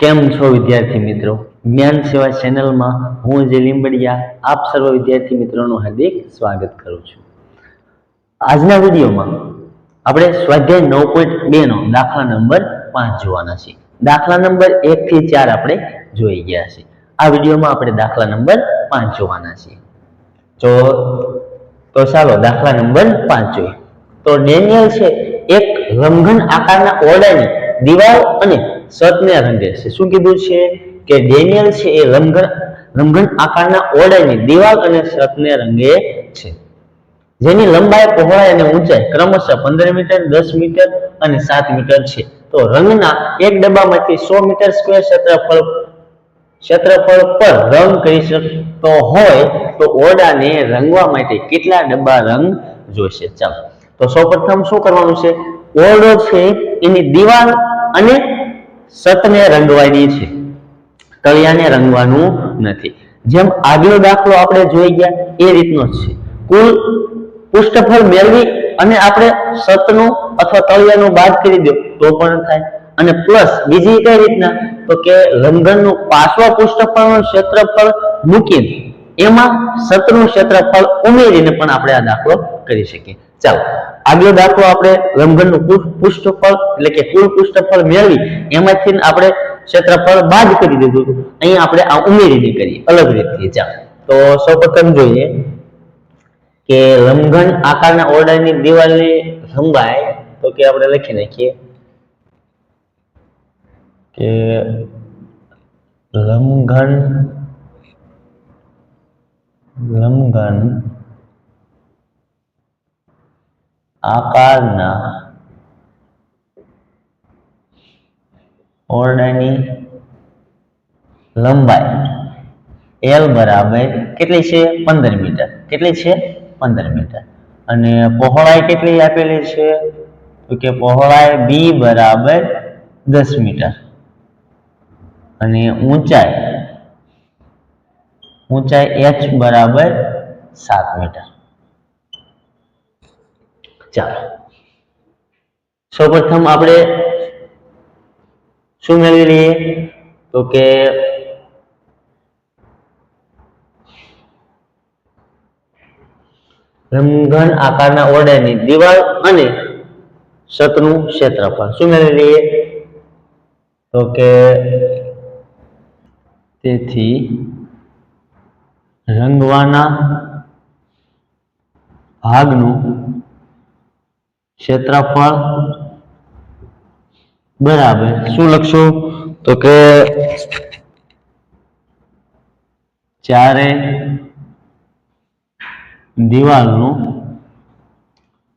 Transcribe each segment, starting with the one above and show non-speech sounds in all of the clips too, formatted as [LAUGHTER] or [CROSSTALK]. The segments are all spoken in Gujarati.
કેમ છો વિદ્યાર્થી મિત્રો? જ્ઞાન સેવા ચેનલમાં હું જે લીંબડિયા, આપ સર્વ વિદ્યાર્થી મિત્રોનું હાર્દિક સ્વાગત કરું છું. આજના વિડીયોમાં આપણે સ્વાધ્યાય નવ પોઈન્ટ બે નો દાખલા નંબર પાંચ જોવાના છે દાખલા નંબર એક થી ચાર આપણે જોઈ ગયા છે. આ વિડીયોમાં આપણે દાખલા નંબર પાંચ જોવાના છે તો તો ચાલો દાખલા નંબર પાંચ જોઈએ. તો ડેનિયલ છે એક લંઘન આકારના ઓરડાની દિવાલ અને છતને રંગે છે. શું કીધું છે કે ડેનિયલ છે એ લંઘન લંઘન આકારના ઓરડાની દિવાલ અને સતને રંગે છે. જેની લંબાઈ પહોળાઈ અને ઊંચાઈ ક્રમશઃ પંદર મીટર, દસ મીટર અને સાત મીટર છે. તો રંગના એક ડબ્બામાંથી સો મીટર સ્ક્વેર ક્ષેત્રફળ ક્ષેત્રફળ પર રંગ કરી શકતો હોય તો ઓરડાને રંગવા માટે કેટલા ડબ્બા રંગ જોઈશે ચાલો. તો સૌપ્રથમ શું કરવાનું છે? ઓરડો છે એની દિવાલ અને છતને રંગવાની છે. તળિયાને રંગવાનું નથી. જેમ આગલો દાખલો આપણે જોઈ ગયા, એ રીતનો છે. કુલ પુષ્ઠફળ મેળવી અને આપણે છતનું અથવા તળિયાનું બાદ કરી દો, તો પણ થાય. અને પ્લસ બીજી કઈ રીતના? તો કે રંધનનું પાર્શ્વ પુષ્ઠફળનું ક્ષેત્રફળ મૂકીને, એમાં સતનું ક્ષેત્રફળ ઉમેરીને પણ આપણે આ દાખલો કરી શકીએ. ચાલો, આગલો દાખલો આપણે રમઘનનું પુષ્ઠફળ, એટલે કે કુલ પુષ્ઠફળ મેળવી, એમાંથી આપણે ક્ષેત્રફળ બાદ કરી દીધું હતું. અહીં આપણે આ ઉમેરીને કરીએ, અલગ રીતથી ચાલો. તો સૌપ્રથમ જોઈએ કે રમઘન આકારના ઓરડાની દિવાલની લંબાઈ તો કે આપણે લખી નાખીએ કે લંઘન લંઘન આકારના ઓરડાની લંબાઈ એલ બરાબર કેટલી છે? પંદર મીટર. કેટલી છે? પંદર મીટર. અને પહોળાઈ કેટલી આપેલી છે? તો કે પહોળાઈ બી બરાબર દસ મીટર. અને ઊંચાઈ ઊંચાઈ એચ બરાબર સાત મીટર. ચાલો. સૌપ્રથમ આપણે શું મેળવી લઈએ? તો કે રમઘન આકારના ઓરડાની દિવાલ અને છતનું ક્ષેત્રફળ. શું મેળવી લઈએ? તો કે તેથી રંગવાના ભાગનું ક્ષેત્રફળ બરાબર. શું લખશું? તો કે ચારે દિવાલનું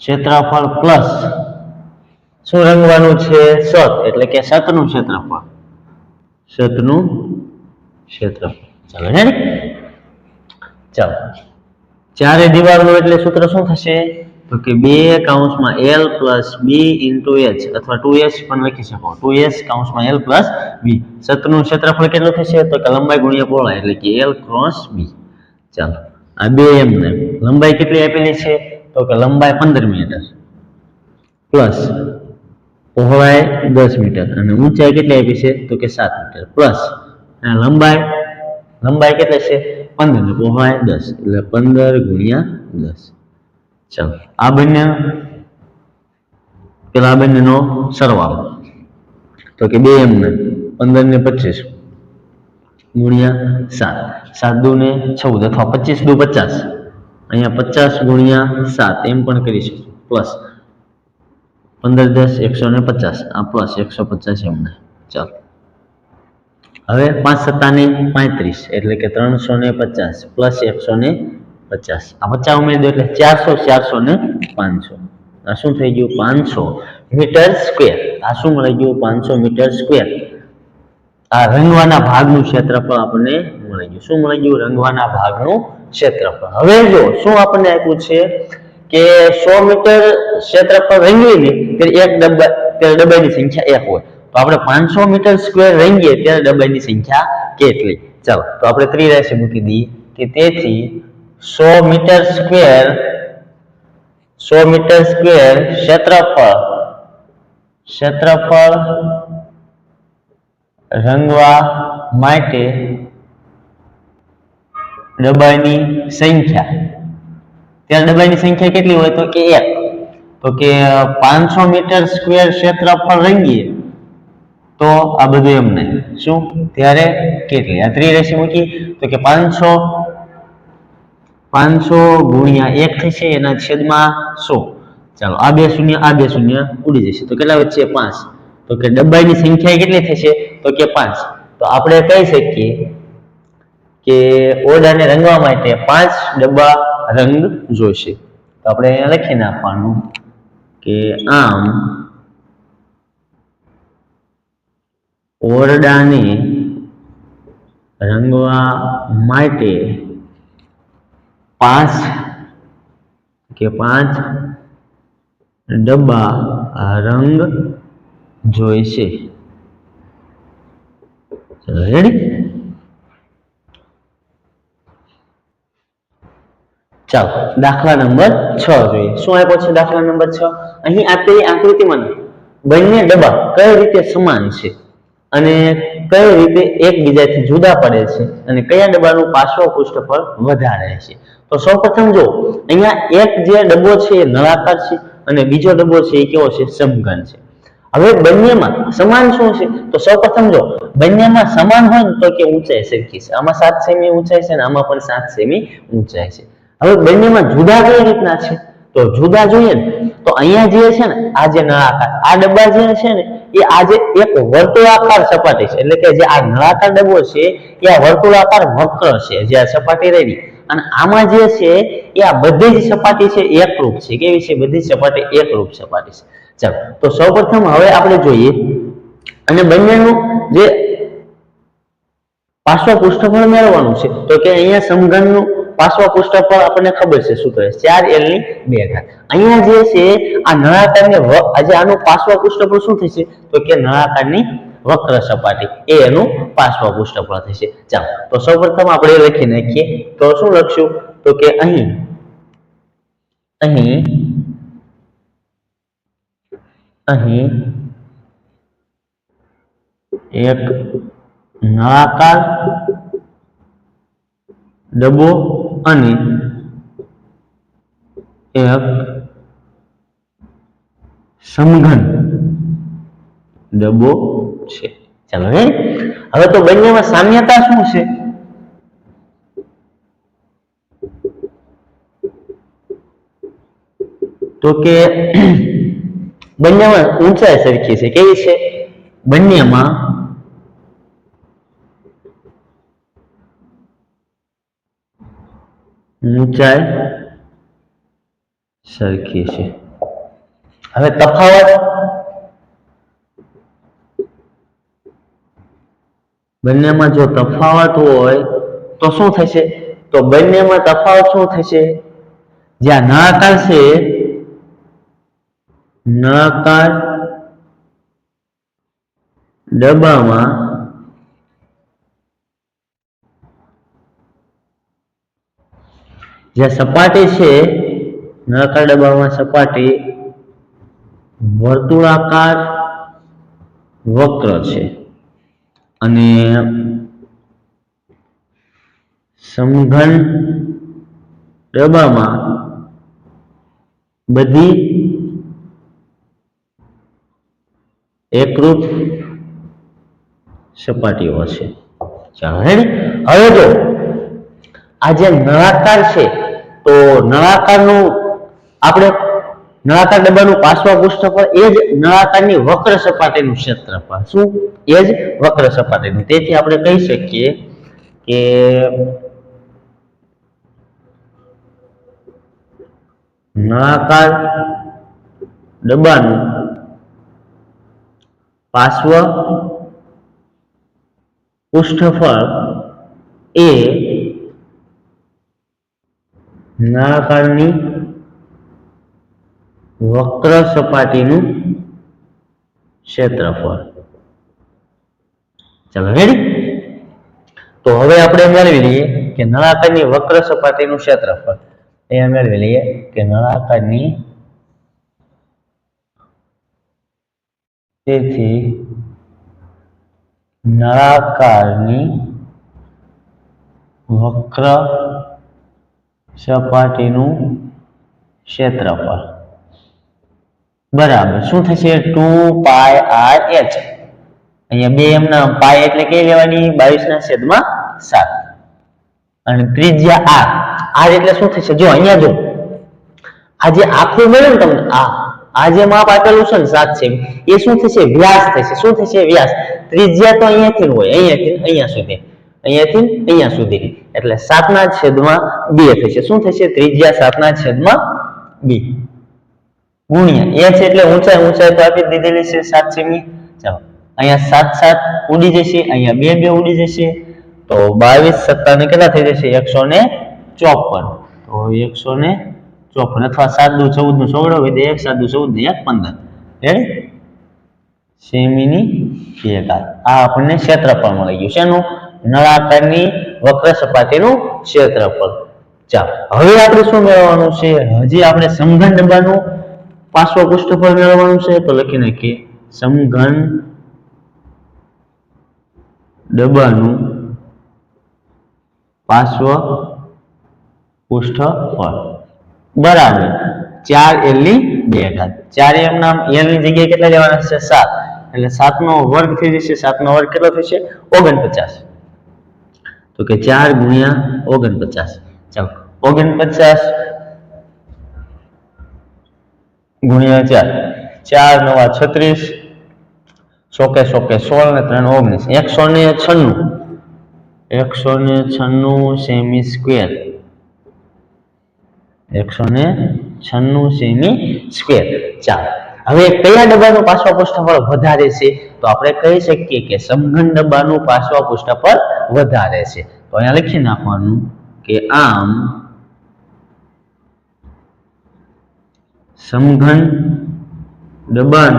ક્ષેત્રફળ પ્લસ શું રંગવાનું છે? સત. એટલે કે સતનું ક્ષેત્રફળ. સતનું ક્ષેત્રફળ. ચાલો હે? ચાલો. ચારે દિવાલનું એટલે સૂત્ર શું થશે? તો કે બે કાઉન્સમાં L plus B into H અથવા ટુ એચ પણ લખી શકો. ટુ એચ કાઉન્સમાં એલ પ્લસ બી સતનું ક્ષેત્રફળ કેટલું થશે? તો કે લંબાઈ ગુણ્યા પહોળાઈ એટલે કે એલ ક્રોસ બી ચાલો, આ બે એમને. લંબાઈ કેટલી આપેલી છે? તો કે લંબાઈ પંદર મીટર. પ્લસ પહોળાઈ દસ મીટર અને ઊંચાઈ કેટલી આપી છે? તો કે સાત મીટર. પ્લસ લંબાઈ લંબાઈ કેટલી છે? પંદર ને પહોળાઈ દસ. એટલે પંદર ગુણ્યા દસ. ચાલો. આ બંને, પેલા આ બંનેનો સરવાળો. તો કે બે એમને પંદર ને પચીસ ગુણ્યા સાત. સાત દુ ને ચૌદ અથવા પચીસ દુ પચાસ. અહીંયા પચાસ ગુણ્યા સાત એમ પણ કરી શકું પ્લસ પંદર દસ એકસો ને પચાસ. આ પ્લસ એકસો પચાસ એમને ચાલો. હવે પાંચ સત્તાની પાંત્રીસ એટલે કે ત્રણસો ને પચાસ પ્લસ એકસો ને પચાસ. આ પચાસ ઉમેરી દો એટલે ચારસો ચારસો ને પાંચસો. આ શું થઈ ગયું? પાંચસો મીટર સ્ક્વેર. આ શું મળી ગયું? પાંચસો મીટર સ્ક્વેર. આ રંગવાના ભાગનું ક્ષેત્રફળ આપણને મળી ગયું. શું મળી ગયું? રંગવાના ભાગનું ક્ષેત્રફળ. હવે જો શું આપણને આપ્યું છે કે સો મીટર ક્ષેત્રફળ રંગવી દે ત્યારે એક ડબ્બા ત્યારે ડબ્બાની સંખ્યા એક હોય. તો આપણે પાંચસો મીટર સ્ક્વેર રંગીએ ત્યારે ડબ્બાની સંખ્યા કેટલી? ચાલો, તો આપણે ત્રિરાશી મૂકી દઈએ કે તેથી સો મીટર સ્ક્વેર, સો મીટર સ્ક્વેર ક્ષેત્રફળ. ક્ષેત્રફળ રંગવા માટે ડબ્બાની સંખ્યા. ત્યાં ડબ્બાની સંખ્યા કેટલી હોય તો કે એક. તો કે પાંચસો મીટર સ્ક્વેર ક્ષેત્રફળ રંગીએ તો આ બધું એમ નહીં. શું? ત્યારે કેટલી? આ ત્રિરેશી મૂકી તો કે પાંચસો પાંચસો ગુણ્યા એક થશે એના છેદમાં સો. ચાલો, આ બે શૂન્ય, આ બે શૂન્ય ઉડી જશે. તો કેટલા વચ્ચે પાંચ. તો કે ડબ્બાની સંખ્યા કેટલી થશે? તો કે પાંચ. તો આપણે કહી શકીએ કે ઓરડાને રંગવા માટે પાંચ ડબ્બા રંગ જોઈશે તો આપણે અહીંયા લખીને આપવાનું કે આમ ઓરડાને રંગવા માટે પાંચ. કે પાંચ. ડબ્બા રંગ જોઈશે. રેડી ચાલો, દાખલા નંબર છ જોઈએ. શું આપ્યો છે દાખલા નંબર છ? અહીં આપેલી આકૃતિમાં બંને ડબ્બા કઈ રીતે સમાન છે? અને કઈ રીતે એકબીજાથી જુદા પડે છે? અને કયા ડબ્બાનું પાર્શ્વ પૃષ્ઠફળ વધારે છે? તો સૌપ્રથમ જો, અહીંયા એક જે ડબ્બો છે એ નળાકાર છે અને બીજો ડબ્બો છે એ કેવો છે? સમઘન છે. હવે બંનેમાં સમાન શું છે? તો સૌપ્રથમ જો, બંનેમાં સમાન હોય તો કે ઊંચાઈ સરખી છે. આમાં સાત સેમી ઊંચાઈ છે અને આમાં પણ સાત સેમી ઊંચાઈ છે. હવે બંનેમાં જુદા કઈ રીતના છે? તો જુદા જોઈએ ને, તો અહીંયા જે છે ને, આ જે નળાકાર, આ ડબ્બા જે છે ને, એ આજે એક વર્તુળાકાર સપાટી છે. એટલે કે જે આ નળાકાર ડબ્બો છે, એ આ વર્તુળાકાર વક્ર છે. જે આ સપાટી રહેલી. અને આમાં જે છે, એ આ બધી જ સપાટી છે એકરૂપ છે. કેવી છે? બધી સપાટી એકરૂપ સપાટી છે. ચાલો, તો સૌપ્રથમ હવે આપણે જોઈએ અને બંનેનું જે પાર્શ્વ પૃષ્ઠફળ મેળવવાનું છે. તો કે અહીંયા સમઘનનું પાર્શ્વ પૃષ્ઠફળ આપણને ખબર છે, શું કહે ચાર એલની બે ઘાત. અહીંયા જે છે, આ નળાકારની આજે આનું પાર્શ્વ પૃષ્ઠફળ શું થશે? તો કે નળાકારની વક્ર સપાટી. એ એનું પાછવા પૃષ્ઠફળ થશે. ચાલો, તો સૌપ્રથમ આપણે લખી નાખીએ. તો શું લખશું? તો કે અહીં અહીં અહીં એક નળાકાર ડબ્બો અને એક સમઘન ડબ્બો છે. ચાલો હે? હવે તો બંનેમાં સામ્યતા શું છે? તો કે [CLEARS THROAT] બંનેમાં ઊંચાઈ સરખી છે. કેવી છે? બંનેમાં ઊંચાઈ સરખી છે. હવે તફાવત? બંનેમાં જો તફાવત હોય તો શું થશે? તો બંનેમાં તફાવત શું થશે? જ્યાં નળાકાર છે નળાકાર ડબ્બામાં જે સપાટી છે નળાકાર ડબ્બામાં સપાટી વર્તુળાકાર વક્ર છે. અને સમઘન ડબ્બામાં બધી એકરૂપ સપાટીઓ છે. રેડી હવે જો આ જે નળાકાર છે, તો નળાકારનું આપણે નળાકાર ડબ્બાનું પાર્શ્વ પૃષ્ઠફળ એ જ નળાકારની વક્ર સપાટીનું ક્ષેત્રફળ. શું? એ જ વક્ર સપાટીનું. તેથી આપણે કહી શકીએ કે નળાકાર ડબ્બાનું પાર્શ્વ પૃષ્ઠફળ એ નળાકારની વક્ર સપાટીનું ક્ષેત્રફળ. ચલો રેડી તો હવે આપણે મેળવી લઈએ કે નળાકારની વક્ર સપાટીનું ક્ષેત્રફળ. અહીંયા મેળવી લઈએ કે નળાકારની તેથી નળાકારની વક્ર સપાટીનું ક્ષેત્રફળ. બરાબર. શું થશે? Two pi R H. અહીંયા બે એમના પાય એટલે કઈ લેવાની? બાવીસ ના છેદમાં સાત. અને ત્રિજ્યા આર. આર એટલે શું થશે? જો અહીંયા જો. આ જે આખું મળ્યું ને તમને. આ. આ જે માપ આપેલું છે ને, સાત છે. એ શું થશે? વ્યાસ થશે. શું થશે? વ્યાસ. ત્રિજ્યા તો અહીંયાથી હોય. અહીંયાથી અહીંયા સુધી. અહીંયાથી અહીંયા સુધી. એટલે સાતના છેદમાં બે થશે. શું થશે? ત્રિજ્યા સાતના છેદમાં બે. ગુણ્યા. h એટલે ઊંચાઈ ઊંચાઈ તો આપી દીધેલી છે 7 સેમી ચાલો, અહીંયા સાત સાત ઉડી જશે, અહીંયા બે બે ઉડી જશે. તો બાવીસ સત્તાને કેટલા થઈ જશે? એકસો ને ચોપન. તો એકસો ને ચોપન અથવા સાત દુ ચૌદનું સોગડો હોય તો એક, સાત દુ ચૌદ ને એક, પંદર. રેડી સેમીની બે આ આપણને ક્ષેત્રફળ મળી ગયું શેનું નળાકારની વક્ર સપાટીનું ક્ષેત્રફળ. ચાલો, હવે આપણે શું મેળવવાનું છે? હજી આપણે સમઘન ડબ્બાનું પાર્શ્વ પુષ્ઠફળ મેળવવાનું છે તો લખી નાખીએ. સમઘન ડબ્બાનું પાર્શ્વ પુષ્ઠફળ. બરાબર. ચાર એલની બે ઘાત. ચાર એમ નામ એલની જગ્યાએ કેટલા લેવાના છે? સાત. એટલે સાત નો વર્ગ થઈ જશે. સાત નો વર્ગ કેટલો થશે? ઓગણપચાસ. તો કે ચાર ગુણ્યા ઓગણપચાસ. ચાલો. ઓગણપચાસ ગુણ્યા ચાર. ચાર, નવા છત્રીસ. સોકે સોકે સોળ ને ત્રણ ઓગણીસ. એકસો ને છન્નું. એકસો ને છન્નું સેમી સ્ક્વેર એકસો ને છન્નું સેમી સ્ક્વેર ચાર. હવે કયા ડબ્બાનું પાછવા પૃષ્ઠફળ વધારે છે. તો આપણે કહી શકીએ કે સમઘન ડબ્બાનું પાછવા પૃષ્ઠફળ વધારે છે. તો અહીંયા લખી નાખવાનું કે આમ સમઘન દબાણ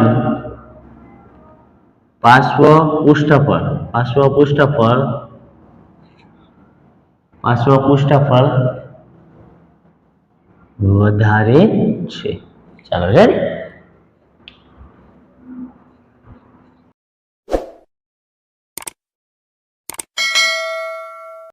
પાર્શ્વ પૃષ્ઠફળ પાર્શ્વ પૃષ્ઠફળ પાર્શ્વ પૃષ્ઠફળ વધારે છે. ચાલો રેડી